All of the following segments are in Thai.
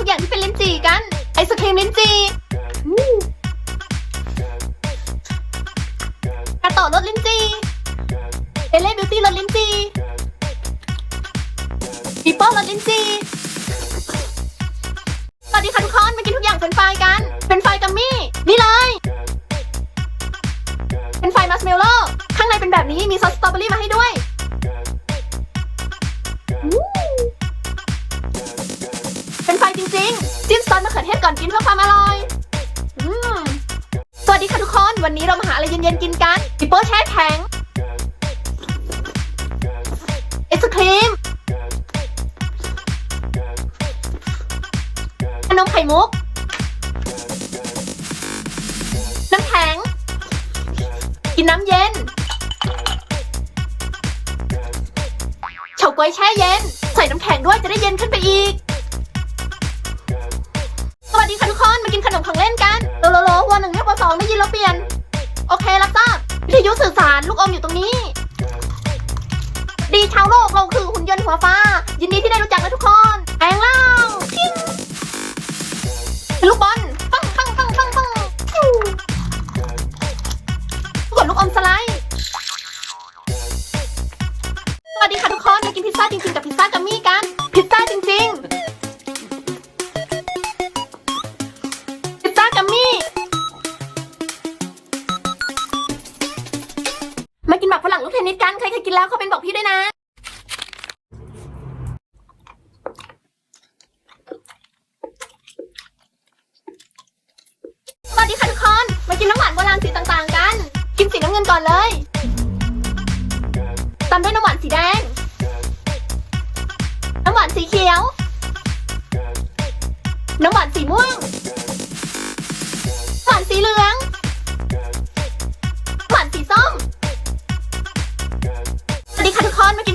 ทุกอย่างที่เป็นลิ้นจี่กัน ไอศครีมลิ้นจี่กระโตรสลิ้นจี่เอเล่บิวตี้รสลิ้นจี่ปีโป้รสลิ้นจี่สวัสดีค่ะทุกคนมากินทุกอย่างเป็นไฟกัน เป็นไฟกัมมี่ นี่เลย เป็นไฟรายมัสเมลโล่ข้างในเป็นแบบนี้มีซอสสตรอเบอรี่มาให้ด้วย รายจริงๆ จิ้มซอสมะเขือเทศก่อนกินเพื่อความอร่อยอืมสวัสดีค่ะทุกคน วันนี้เรามาหาอะไรเย็นๆกินกันปิโป้แช่แข็งไอศครีมขนมไข่มุก น้ำแข็ง กินน้ำเย็นเฉาก๊วยแช่เย็น ใส่น้ำแข็งด้วยจะได้เย็นขึ้นไปอีก วัสดีค่ะทุกคน มากินขนมของเล่นกันโลโลโลวันหนึ่งเรียกว่าสองได้ยินแล้วเปลี่ยน โอเครับทราบวิทยุสื่อสารลูกอมอยู่ตรงนี้ ดีชาวโลกเราคือหุ่นยนต์หัวฟ้า นนิสกันใครเคยกินแล้วเขาเป็นบอกพี่ด้วยนะ สวัสดีค่ะทุกคน มากินน้ำหวานโบราณสีต่างๆกัน กินสีน้ำเงินก่อนเลย ตามด้วยน้ำหวานสีแดง น้ำหวานสีเขียว น้ำหวานสีม่วง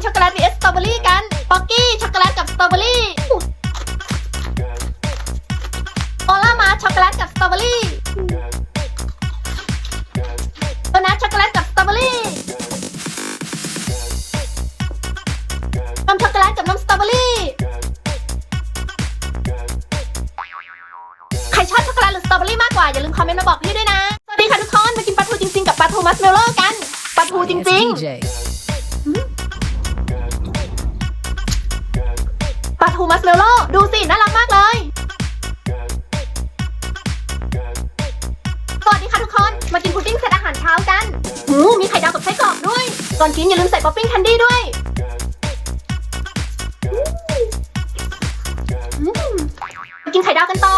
ช็อกโกแลต vs สตรอเบอรี่กัน ป๊อกกี้ช็อกโกแลตกับสตรอเบอรี่โอล่ามาช็อกโกแลตกับสตรอเบอรี่โดนัทช็อกโกแลตกับสตรอเบอรี่นมช็อกโกแลตกับนมสตรอเบอรี่ ใครชอบช็อกโกแลตหรือสตรอเบอรี่มากกว่า อย่าลืมคอมเมนต์มาบอกพี่ด้วยนะ สวัสดีค่ะทุกคน มากินปลาทูจริงๆ กับปลาทูมัสเมลโล่กัน ปลาทูจริงๆ ทูมัสเมลโล่ดูสิ น่ารักมากเลย สวัสดีค่ะทุกคน มากินพุดดิ้งเซตอาหารเช้ากันหูมีไข่ดาวกับไส้กรอกด้วย ก่อนกินอย่าลืมใส่ป๊อปปิ้งแคนดี้ด้วยกินไข่ดาวกันต่อ